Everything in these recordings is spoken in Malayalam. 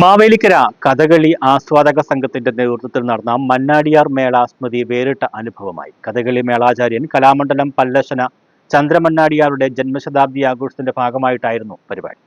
മാവേലിക്കര കഥകളി ആസ്വാദക സംഘത്തിന്റെ നേതൃത്വത്തിൽ നടന്ന മന്നാടിയാർ മേള സ്മൃതി വേറിട്ട അനുഭവമായി. കഥകളി മേളാചാര്യൻ കലാമണ്ഡലം പല്ലശന ചന്ദ്രമന്നാടിയാരുടെ ജന്മശതാബ്ദി ആഘോഷത്തിന്റെ ഭാഗമായിട്ടായിരുന്നു പരിപാടി.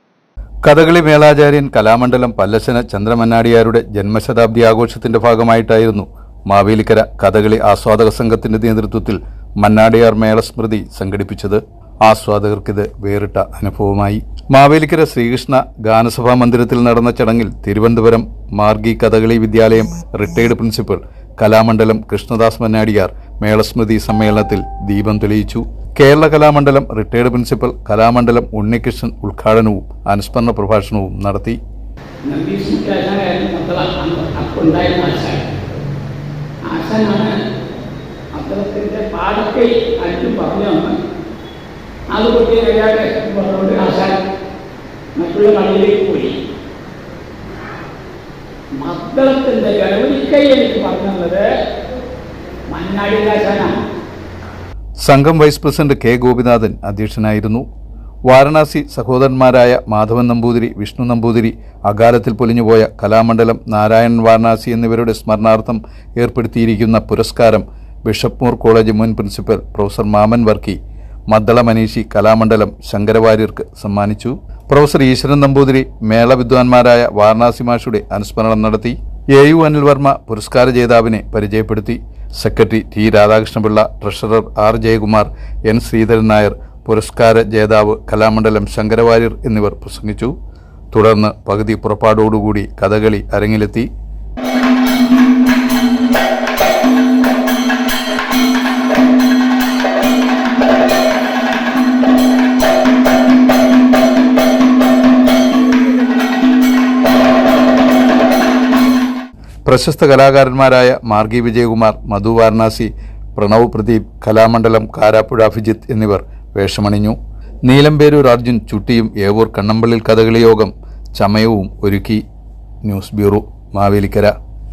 കഥകളി മേളാചാര്യൻ കലാമണ്ഡലം പല്ലശന ചന്ദ്രമന്നാടിയാരുടെ ജന്മശതാബ്ദി ആഘോഷത്തിന്റെ ഭാഗമായിട്ടായിരുന്നു മാവേലിക്കര കഥകളി ആസ്വാദക സംഘത്തിന്റെ നേതൃത്വത്തിൽ മന്നാടിയാർ മേളസ്മൃതി സംഘടിപ്പിച്ചത്. ആസ്വാദകർക്കിത് വേറിട്ട അനുഭവമായി. മാവേലിക്കര ശ്രീകൃഷ്ണ ഗാനസഭാ മന്ദിരത്തിൽ നടന്ന ചടങ്ങിൽ തിരുവനന്തപുരം മാർഗി കഥകളി വിദ്യാലയം റിട്ടയർഡ് പ്രിൻസിപ്പൽ കലാമണ്ഡലം കൃഷ്ണദാസ് മന്നാടിയാർ മേളസ്മൃതി സമ്മേളനത്തിൽ ദീപം തെളിയിച്ചു. കേരള കലാമണ്ഡലം റിട്ടയർഡ് പ്രിൻസിപ്പൽ കലാമണ്ഡലം ഉണ്ണികൃഷ്ണൻ ഉദ്ഘാടനവും അനുസ്മരണ പ്രഭാഷണവും നടത്തി. അത്തരത്തിന്റെ പാടത്തെ അഞ്ചും പറഞ്ഞു അത് കുട്ടി കഴിയാതെ പറഞ്ഞുകൊണ്ട് ആശാൻ മറ്റുള്ള കളിയിലേക്ക് പോയി. മദ്ദളത്തിന്റെ ഗണപതിക്കൈ എനിക്ക് പറഞ്ഞത് മണ്ണാടി സംഘം വൈസ് പ്രസിഡന്റ് കെ ഗോപിനാഥൻ അധ്യക്ഷനായിരുന്നു. വാരണാസി സഹോദരന്മാരായ മാധവൻ നമ്പൂതിരി വിഷ്ണു നമ്പൂതിരി അകാലത്തിൽ പൊലിഞ്ഞുപോയ കലാമണ്ഡലം നാരായണൻ വാരണാസി എന്നിവരുടെ സ്മരണാർത്ഥം ഏർപ്പെടുത്തിയിരിക്കുന്ന പുരസ്കാരം ബിഷപ്പ് മോർ കോളേജ് മുൻ പ്രിൻസിപ്പൽ പ്രൊഫസർ മാമൻ വർക്കി മദ്ദള മനീഷി കലാമണ്ഡലം ശങ്കരവാര്യർക്ക് സമ്മാനിച്ചു. പ്രൊഫസർ ഈശ്വരൻ നമ്പൂതിരി മേള വിദ്വാൻമാരായ വാരണാസി മാഷുടെ അനുസ്മരണം നടത്തി. എ യു അനിൽ വർമ്മ പുരസ്കാര ജേതാവിനെ പരിചയപ്പെടുത്തി. Secretary T Radhakrishnapillai treasurer R Jayakumar N Sreedharan Nair പുരസ്കാര ജേതാവ് കലാമണ്ഡലം ശങ്കരവാര്യർ എന്നിവർ പ്രസംഗിച്ചു. തുടർന്ന് പകുതി പുറപ്പാടോടുകൂടി കഥകളി അരങ്ങിലെത്തി. പ്രശസ്ത കലാകാരന്മാരായ മാർഗി വിജയകുമാർ മധു വാരണാസി പ്രണവ് പ്രദീപ് കലാമണ്ഡലം കാരാപ്പുഴ അഭിജിത്ത് എന്നിവർ വേഷമണിഞ്ഞു. നീലംപേരൂർ അർജുൻ ചുട്ടിയും ഏവൂർ കണ്ണമ്പള്ളിൽ കഥകളി യോഗം ചമയവും ഒരുക്കി. News bureau Mavelikkara.